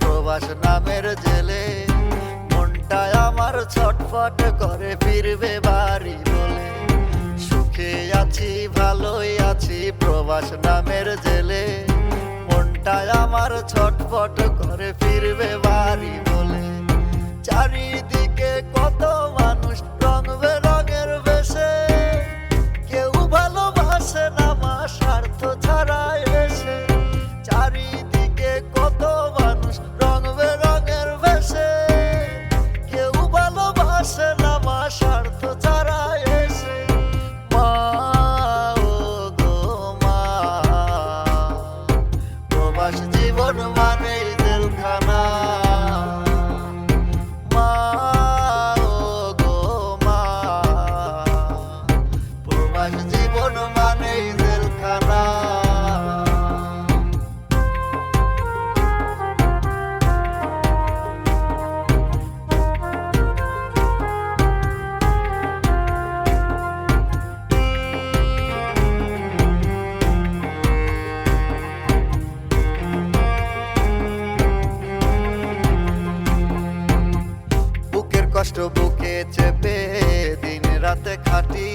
প্রবাস নামের জেলে। মনটায় আমার ছটফট করে ফিরবে বাড়ি বলে। সুখে আছি, ভালোই আছি প্রবাস নামের জেলে। মনটায় আমার ছটফট করে ফিরবে বাড়ি বলে। চারিদিকে কত মানুষ রং কষ্ট বুকে চেপে দিন রাতে খাটি।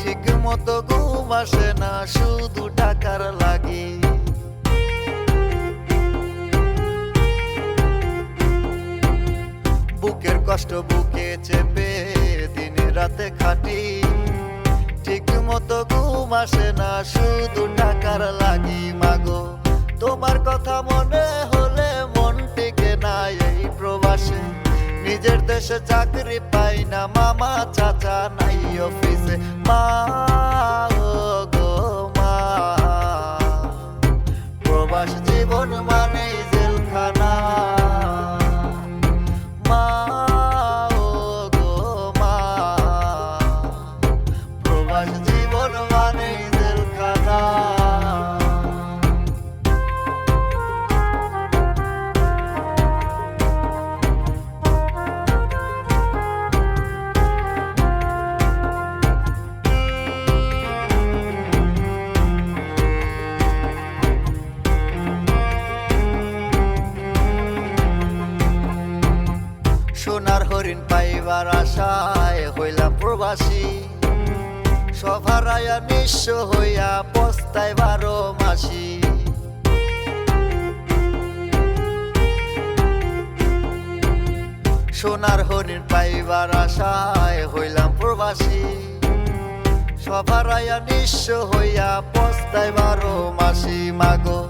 ঠিক মতো ঘুম আসে না, শুধু টাকার লাগি। বুকের কষ্ট বুকে চেপে দিন রাতে খাটি। ঠিক মতো ঘুম আসে না, শুধু টাকার লাগি। মাগো, তোমার কথা মনে নিজের দেশে চাকরি পাই না মামা চাচা নাই অফিসে মা সোনার হরিণ পাইবার আশায় হইলাম প্রবাসী। সভারায়া নিঃস্ব হইয়া পস্তায় বারো মাসি। সোনার হরিণ পাইবার আশায় হইলাম প্রবাসী। সভারায়া নিঃস্ব হইয়া পস্তায় বারো মাসি। মাগো,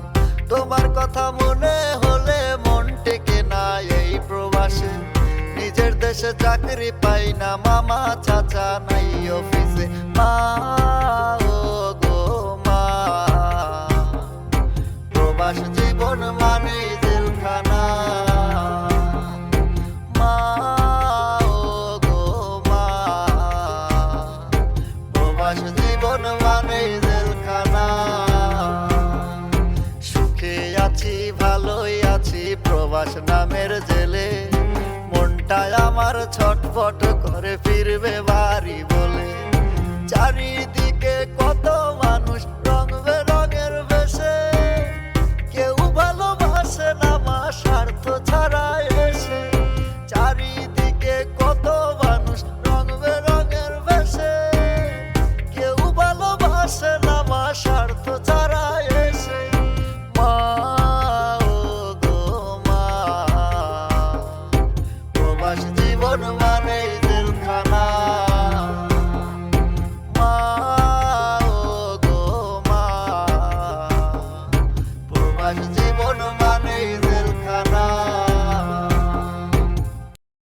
তোমার কথা মনে হলে মন টেকে না এই প্রবাসে। দেশে চাকরি পাই না, মামা চাচা নাই অফিসে। মা, ও গো, মা। প্রবাস জীবন মানে জীবন মানে সুখে আছি, ভালোই আছি, প্রবাস নামের জেলে। মনটায় আমার ছটফট করে ফিরবে বাড়ি বলে। চারিদিকে কত মানুষ রং বেরঙের বেশে। কেউ ভালোবাসে না মা, স্বার্থ ও গো